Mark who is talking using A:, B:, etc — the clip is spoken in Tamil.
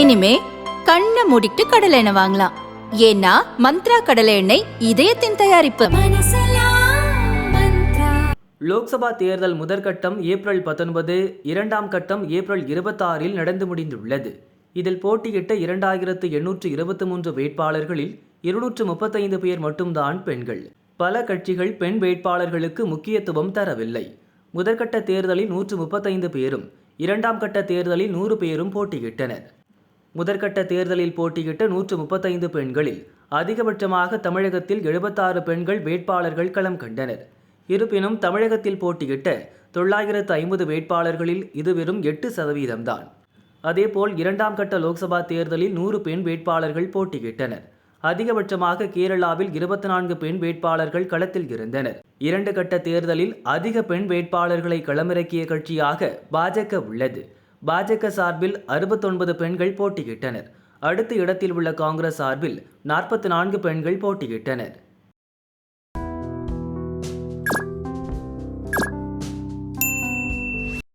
A: இனிமே கண்ணை மூடிட்டு கடலை எண்ணெய் வாங்கலாம். ஏன்னா மந்த்ரா கடலை எண்ணெய் இதயத்தின் தயாரிப்பு.
B: லோக்சபா தேர்தல் முதற்கட்டம் ஏப்ரல் பத்தொன்பது இரண்டாம் கட்டம் ஏப்ரல் இருபத்தாறில் நடந்து முடிந்துள்ளது. இதில் போட்டியிட்ட இரண்டாயிரத்து எண்ணூற்று இருபத்தி மூன்று வேட்பாளர்களில் இருநூற்று முப்பத்தைந்து பேர் மட்டும்தான் பெண்கள். பல கட்சிகள் பெண் வேட்பாளர்களுக்கு முக்கியத்துவம் தரவில்லை. முதற்கட்ட தேர்தலில் நூற்று முப்பத்தைந்து பேரும் இரண்டாம் கட்ட தேர்தலில் நூறு பேரும் போட்டியிட்டனர். முதற்கட்ட தேர்தலில் போட்டியிட்ட நூற்று முப்பத்தைந்து பெண்களில் அதிகபட்சமாக தமிழகத்தில் எழுபத்தாறு பெண்கள் வேட்பாளர்கள் களம் கண்டனர். இருப்பினும் தமிழகத்தில் போட்டியிட்ட தொள்ளாயிரத்து ஐம்பது வேட்பாளர்களில் இது வெறும் எட்டு சதவீதம்தான். அதேபோல் இரண்டாம் கட்ட லோக்சபா தேர்தலில் நூறு பெண் வேட்பாளர்கள் போட்டியிட்டனர். அதிகபட்சமாக கேரளாவில் இருபத்தி நான்கு பெண் வேட்பாளர்கள் களத்தில் இருந்தனர். இரண்டு கட்ட தேர்தலில் அதிக பெண் வேட்பாளர்களை களமிறக்கிய கட்சியாக பாஜக உள்ளது. பாஜக சார்பில் அறுபத்தொன்பது பெண்கள் போட்டியிட்டனர். அடுத்த இடத்தில் உள்ள காங்கிரஸ் சார்பில் நாற்பத்தி நான்கு பெண்கள் போட்டியிட்டனர்.